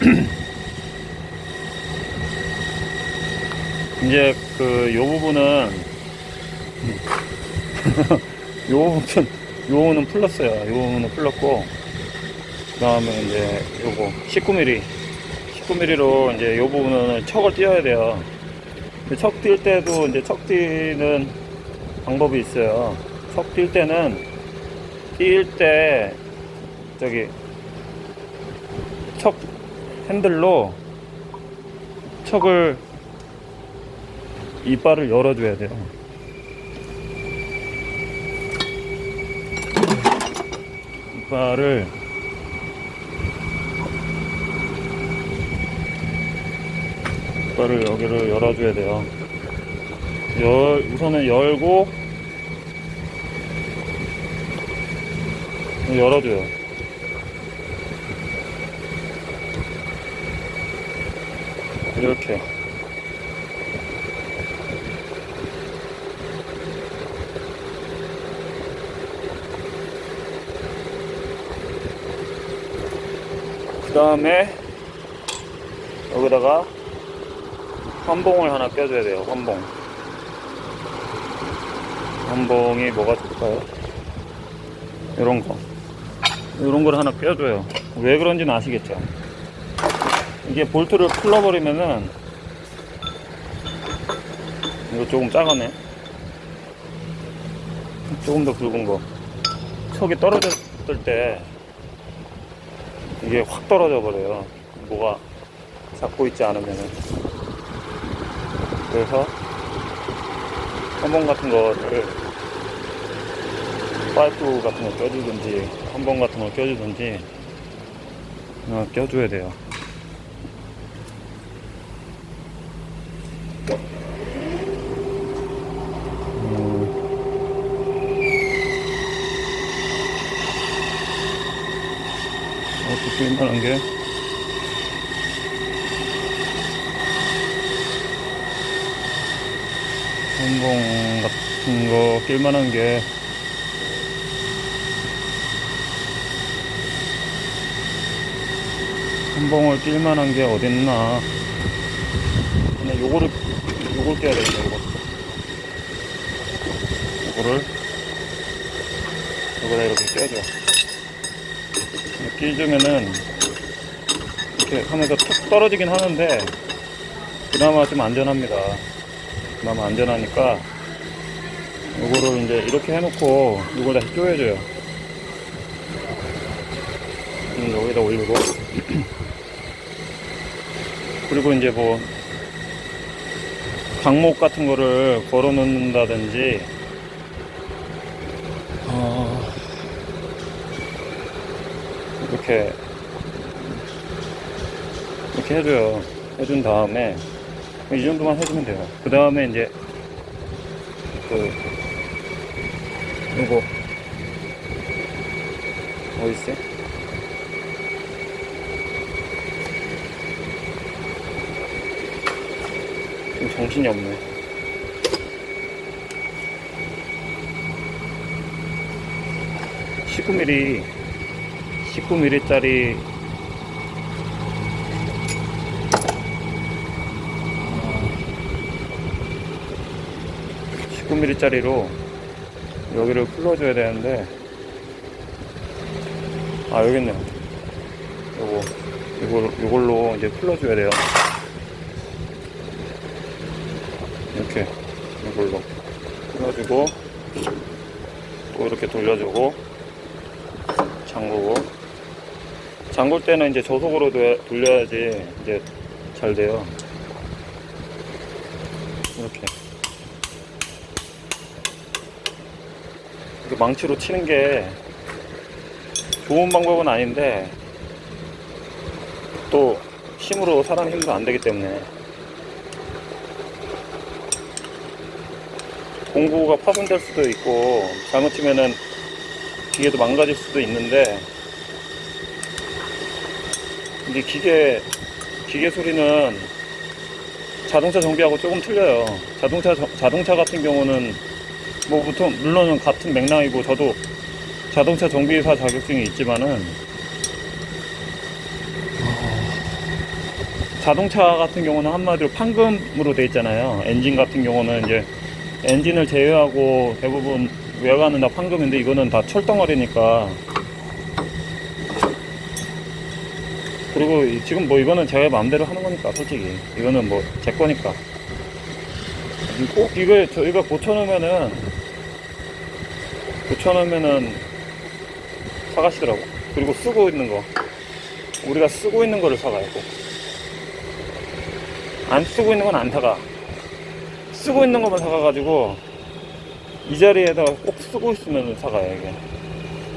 이제 그 요 부분은 요 부분 요 부분은 풀렀어요. 요 부분은 풀렀고 그 다음에 이제 요거 19mm 19mm로 이제 요 부분은 척을 띄어야 돼요. 척 뛸 때도 이제 척 뛰는 방법이 있어요. 척 뛸 때는 뛸 때 저기 척 핸들로 척을 이빨을 열어줘야 돼요. 이빨을 이빨을 여기를 열어줘야 돼요. 열, 우선은 열고 열어줘요. 이렇게. 그 다음에 여기다가 환봉을 하나 껴줘야 돼요. 환봉. 환봉이 뭐가 좋을까요? 이런 거. 이런 걸 하나 껴줘요. 왜 그런지는 아시겠죠? 이게 볼트를 풀러버리면은 이거 조금 작아네. 조금 더 굵은 거. 척이 떨어졌을 때 이게 확 떨어져 버려요. 뭐가 잡고 있지 않으면은. 그래서 한번 같은 거를 파이프 같은 거 껴주든지 한번 같은 거 껴주든지 어, 껴줘야 돼요. 쓸만한 게. 한봉 같은 거 낄만한 게. 한봉을 낄만한 게 어딨나. 그냥 요거를 요걸 껴야 되겠다 이거. 요거를. 여기다 이렇게 껴줘 끼주면은 이렇게 하면서 툭 떨어지긴 하는데 그나마 좀 안전합니다. 그나마 안전하니까 요거를 이제 이렇게 해놓고 이걸 다시 조여줘요. 음, 여기다 올리고. 그리고 이제 뭐 강목 같은 거를 걸어 놓는다든지 이렇게 이렇게 해줘요. 해준 다음에 이 정도만 해주면 돼요. 그 다음에 이제 그 이거 어디 있어? 좀 정신이 없네. 19mm 19mm짜리 19mm짜리로 여기를 풀러줘야 되는데 아 여기 있네요. 요거 이걸, 이걸로 이제 풀러줘야 돼요. 이렇게 이걸로 풀어주고 또 이렇게 돌려주고 잠그고. 잠글 때는 이제 저속으로 도- 돌려야지 이제 잘 돼요. 이렇게. 이렇게 망치로 치는 게 좋은 방법은 아닌데 또 힘으로 사람 힘도 안 되기 때문에. 공구가 파손될 수도 있고 잘못 치면은 기계도 망가질 수도 있는데 이게 기계 기계 소리는 자동차 정비하고 조금 틀려요. 자동차 저- 자동차 같은 경우는 뭐 보통 물론은 같은 맥락이고 저도 자동차 정비사 자격증이 있지만은 어, 자동차 같은 경우는 한마디로 판금으로 돼 있잖아요. 엔진 같은 경우는 이제 엔진을 제외하고 대부분 외관은 다 판금인데 이거는 다 철덩어리니까 그리고 이- 지금 뭐 이거는 제가 마음대로 하는 거니까 솔직히. 이거는 뭐 제 거니까. 꼭 이거 저희가 고쳐놓으면은 고쳐놓으면은 사가시더라고. 그리고 쓰고 있는 거. 우리가 쓰고 있는 거를 사가요 꼭. 안 쓰고 있는 건 안 사가. 쓰고 있는 것만 사가가지고 이 자리에다가 꼭 쓰고 있으면 사가요 이게.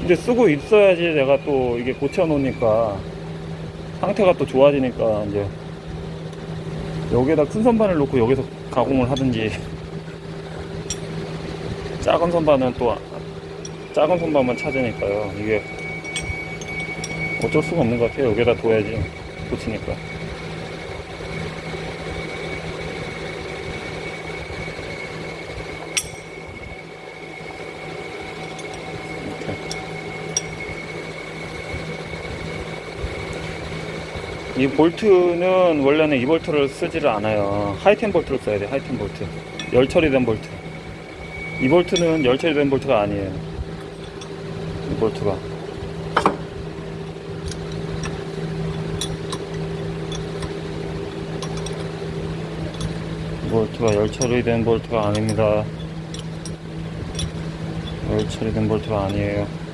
근데 쓰고 있어야지 내가 또 이게 고쳐놓으니까 상태가 또 좋아지니까 이제 여기에다 큰 선반을 놓고 여기서 가공을 하든지. 작은 선반은 또 작은 선반만 찾으니까요. 이게 어쩔 수가 없는 것 같아요. 여기다 둬야지 고치니까 이 볼트는 원래는 이 볼트를 쓰지를 않아요. 하이텐 볼트를 써야 돼, 하이텐 볼트. 열 처리된 볼트. 이 볼트는 열 처리된 볼트가 아니에요. 이 볼트가. 이 볼트가 열 처리된 볼트가 아닙니다. 열 처리된 볼트가 아니에요.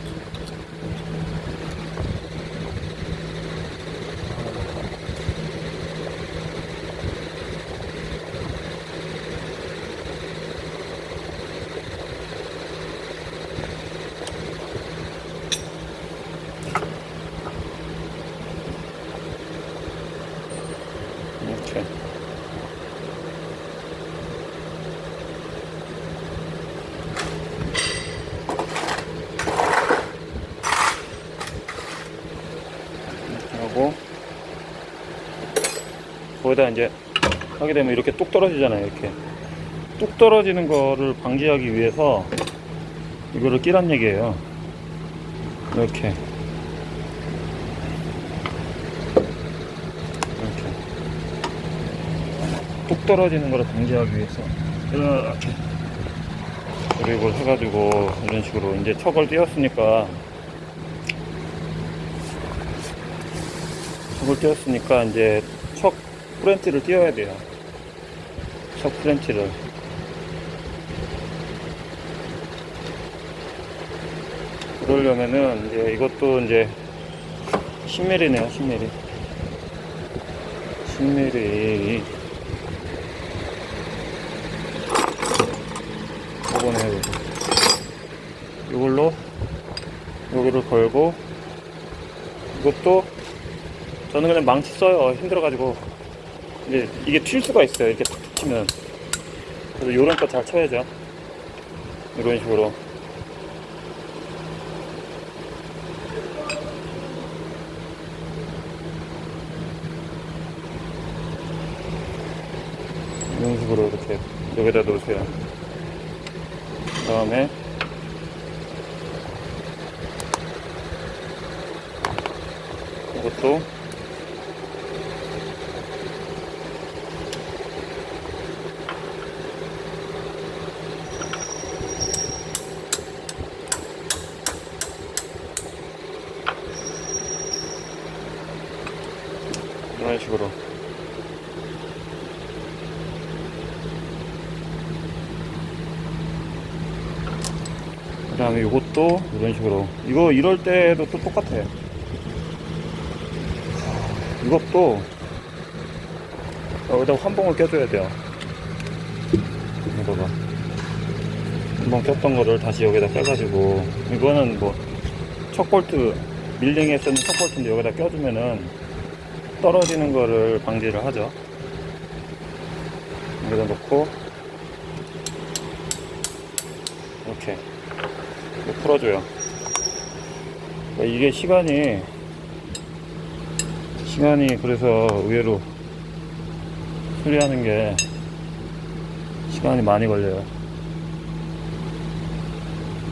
이렇게. 이렇게 하고 거기다 이제 하게 되면 이렇게 뚝 떨어지잖아요 이렇게. 뚝 떨어지는 거를 방지하기 위해서 이거를 끼란 얘기예요. 이렇게. 이렇게. 뚝 떨어지는 거를 방지하기 위해서. 이렇게. 그리고 해가지고 이런 식으로 이제 척을 띄웠으니까. 척을 띄웠으니까 이제 척 프렌치를 띄워야 돼요. 척 프렌치를. 그러려면은 이제 이것도 이제 10mm네요 10mm 10mm 요거네 요거 이걸로 여기를 걸고 이것도 저는 그냥 망치 써요. 힘들어가지고 이제 이게 튈 수가 있어요. 이렇게 탁 치면. 그래서 요런 거 잘 쳐야죠. 이런 식으로. 이런 식으로 이렇게 여기다 놓으세요. 그 다음에 이것도 이런 식으로. 그 다음에 이것도 이런 식으로. 이거 이럴 때도 또 똑같아요. 이것도 여기다 환봉을 껴줘야 돼요. 이거가. 한번 꼈던 거를 다시 여기다 껴가지고. 이거는 뭐 척볼트 밀링에 쓰는 척볼트인데 여기다 껴주면은 떨어지는 거를 방지를 하죠 여기다 놓고 이렇게 풀어줘요 그러니까 이게 시간이 시간이 그래서 의외로 수리하는 게 시간이 많이 걸려요.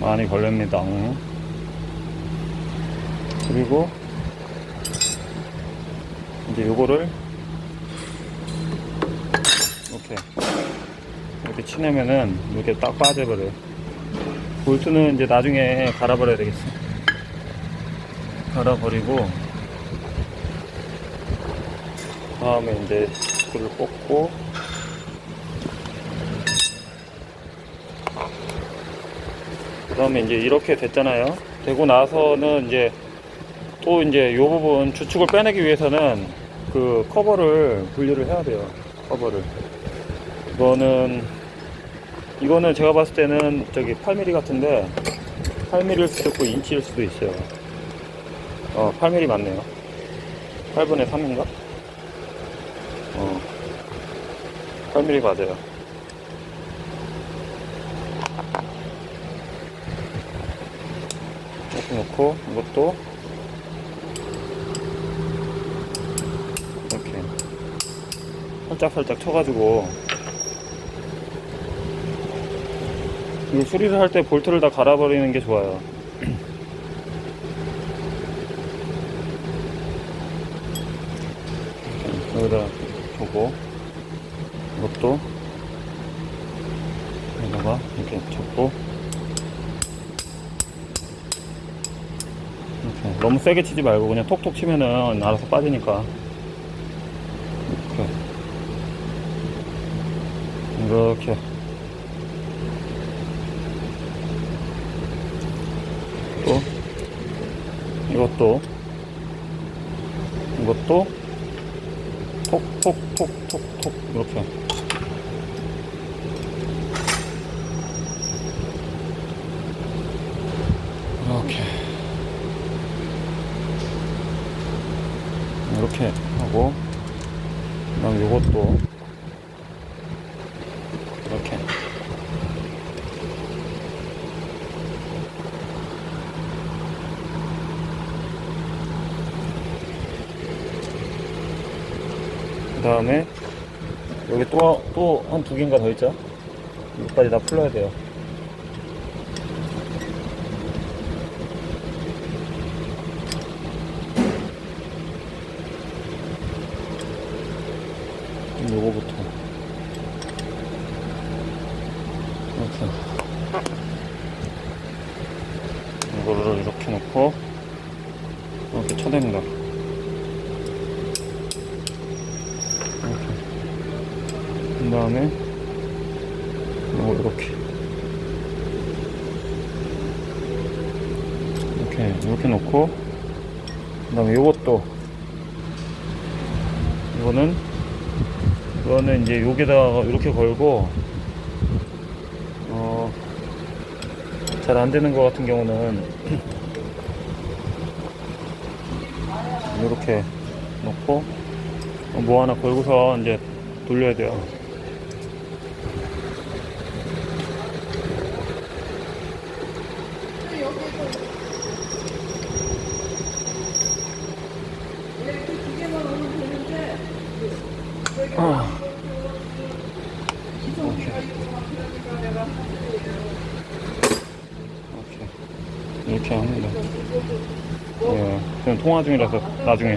많이 걸립니다. 그리고 이제 요거를 이렇게 이렇게 치내면은 이렇게 딱 빠져버려 요. 볼트는 이제 나중에 갈아버려야 되겠어. 갈아버리고 다음에 이제 불을 꽂고 그 다음에 이제 이렇게 됐잖아요. 되고 나서는 이제 또 이제 요 부분 주축을 빼내기 위해서는 그 커버를 분리를 해야 돼요. 커버를. 이거는 이거는 제가 봤을 때는 저기 8mm 같은데 8mm일 수도 있고 인치일 수도 있어요. 어, 8mm 맞네요. 8분의 3인가? 어, 8mm 맞아요. 이렇게 놓고 이것도 이렇게 살짝 살짝 쳐가지고. 이 수리를 할 때 볼트를 다 갈아버리는 게 좋아요. 여기다 두고 이것도 여기다가 이렇게 잡고. 이렇게 너무 세게 치지 말고 그냥 톡톡 치면은 알아서 빠지니까 이렇게. 또. 이것도. 이것도. 톡톡톡톡톡. 이렇게. 이렇게. 이렇게 하고. 그다음 요것도 이렇게 그 다음에 여기 또 또 한 두 개인가 더 있죠? 여기까지 다 풀러야 돼요. 요거부터 이렇게 이거를 이렇게 놓고 이렇게 쳐댑니다. 이렇게 그 다음에 요거 이렇게 이렇게 이렇게 놓고 그 다음에 요것도 이거는 이거는 이제 여기다가 이렇게 걸고 어, 잘 안 되는 것 같은 경우는 이렇게 놓고 뭐 하나 걸고서 이제 돌려야 돼요. 아. 이렇게 이렇게 합니다. 예, 지금 통화 중이라서 나중에